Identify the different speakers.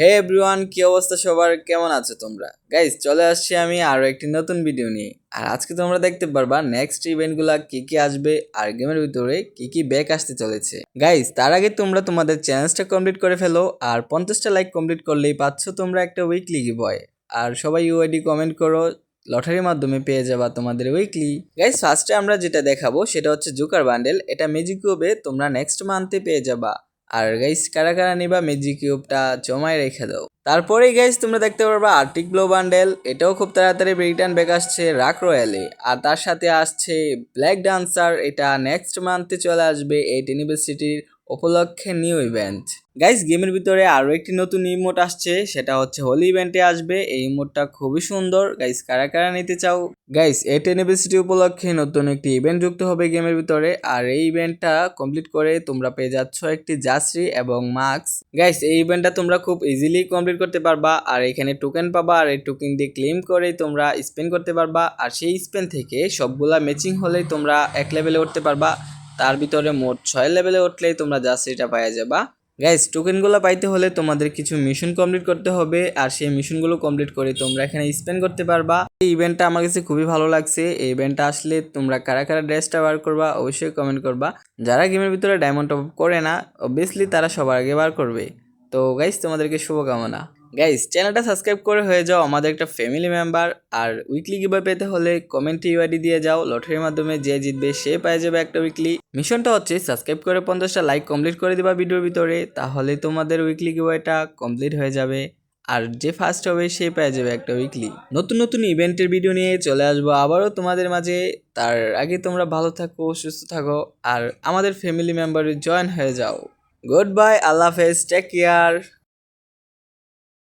Speaker 1: হে everyone কি অবস্থা সবার? কেমন আছো তোমরা? গাইস চলে আসছি আমি আরও একটি নতুন ভিডিও নিয়ে। আর আজকে তোমরা দেখতে পারবা নেক্সট ইভেন্টগুলা কি কি আসবে আর গেমের ভিতরে কি কি ব্যাক আসতে চলেছে। গাইস তার আগে তোমরা তোমাদের চ্যালেঞ্জটা কমপ্লিট করে ফেলো আর পঞ্চাশটা লাইক কমপ্লিট করলেই পাচ্ছ তোমরা একটা উইকলি বয় আর সবাই ইউআইডি কমেন্ট করো, লটারির মাধ্যমে পেয়ে যাবা তোমাদের উইকলি গাইস ফার্স্টে আমরা যেটা দেখাবো সেটা হচ্ছে জুকার বান্ডেল এটা কিউবে তোমরা নেক্সট মান্থে পেয়ে যাবা। আর গাইস কারা কারা নিবা ম্যাজিক কিউবটা জমায় রেখে দাও। তারপরেই গাইস তোমরা দেখতে পারবা আর্টিক ব্লো বান্ডেল এটাও খুব তাড়াতাড়ি রিটার্ন ব্যাক আসছে রাক রয়্যালে আর তার সাথে আসছে ব্ল্যাক ডান্সার এটা নেক্সট মান্থে চলে আসবে এইট ইউনিভার্সিটির উপলক্ষে নিউ ইভেন্ট। গাইস গেমের ভিতরে আরও একটি নতুন ইমোট আসছে, সেটা হচ্ছে হোলি ইভেন্টে আসবে। এই ইমোটটা খুবই সুন্দর। গাইস কারা কারা নিতে চাও? গাইস এইট ইউনিভার্সিটি উপলক্ষে নতুন একটি ইভেন্ট যুক্ত হবে গেমের ভিতরে। আর এই ইভেন্টটা কমপ্লিট করে তোমরা পেয়ে যাচ্ছ একটি জাসরি এবং মাস্ক। গাইস এই ইভেন্টটা তোমরা খুব ইজিলি কমপ্লিট করতে পারবা। আর এখানে টোকেন পাবা। আর এই টোকেন দিয়ে ক্লেম করে তোমরা স্পেন করতে পারবা। আর সেই স্পেন থেকে সবগুলা ম্যাচিং হলেই তোমরা এক লেভেলে উঠতে পারবা। তার ভিতরে মোট ছয় লেভেলে উঠলেই তোমরা জার্সিটা পাওয়া যাবা। গাইস টোকেনগুলো পাইতে হলে তোমাদের কিছু মিশন কমপ্লিট করতে হবে, আর সেই মিশনগুলো কমপ্লিট করে তোমরা এখানে স্পেন্ড করতে পারবা। এই ইভেন্টটা আমার কাছে খুবই ভালো লাগছে। এই ইভেন্টটা আসলে তোমরা কারা কারা ড্রেসটা বার করবা, অবশ্যই কমেন্ট করবা। যারা গেমের ভিতরে ডায়মন্ড টপ করে না অবভিয়াসলি তারা সবার আগে বার করবে। তো গাইস তোমাদেরকে শুভকামনা। গাইস চ্যানেলটা সাবস্ক্রাইব করে হয়ে যাও, আমাদের একটা ফ্যামিলি মেম্বার আর উইকলি গিভার পেতে হলে কমেন্ট ইউআইডি দিয়ে যাও, লটারির মাধ্যমে যে জিতবে সে পেয়ে যাবে একটা উইকলি মিশনটা হচ্ছে সাবস্ক্রাইব করে পঞ্চাশটা লাইক কমপ্লিট করে দিবা ভিডিওর ভিতরে, তাহলে তোমাদের উইকলি গিভারটা কমপ্লিট হয়ে যাবে, আর যে ফার্স্ট হবে সে পেয়ে যাবে একটা উইকলি নতুন নতুন ইভেন্টের ভিডিও নিয়ে চলে আসব আবারও তোমাদের মাঝে, তার আগে তোমরা ভালো থাকো, সুস্থ থাকো, আর আমাদের ফ্যামিলি মেম্বারে জয়েন হয়ে যাও। গুড বাই আল্লাহ হাফেজ টেক কেয়ার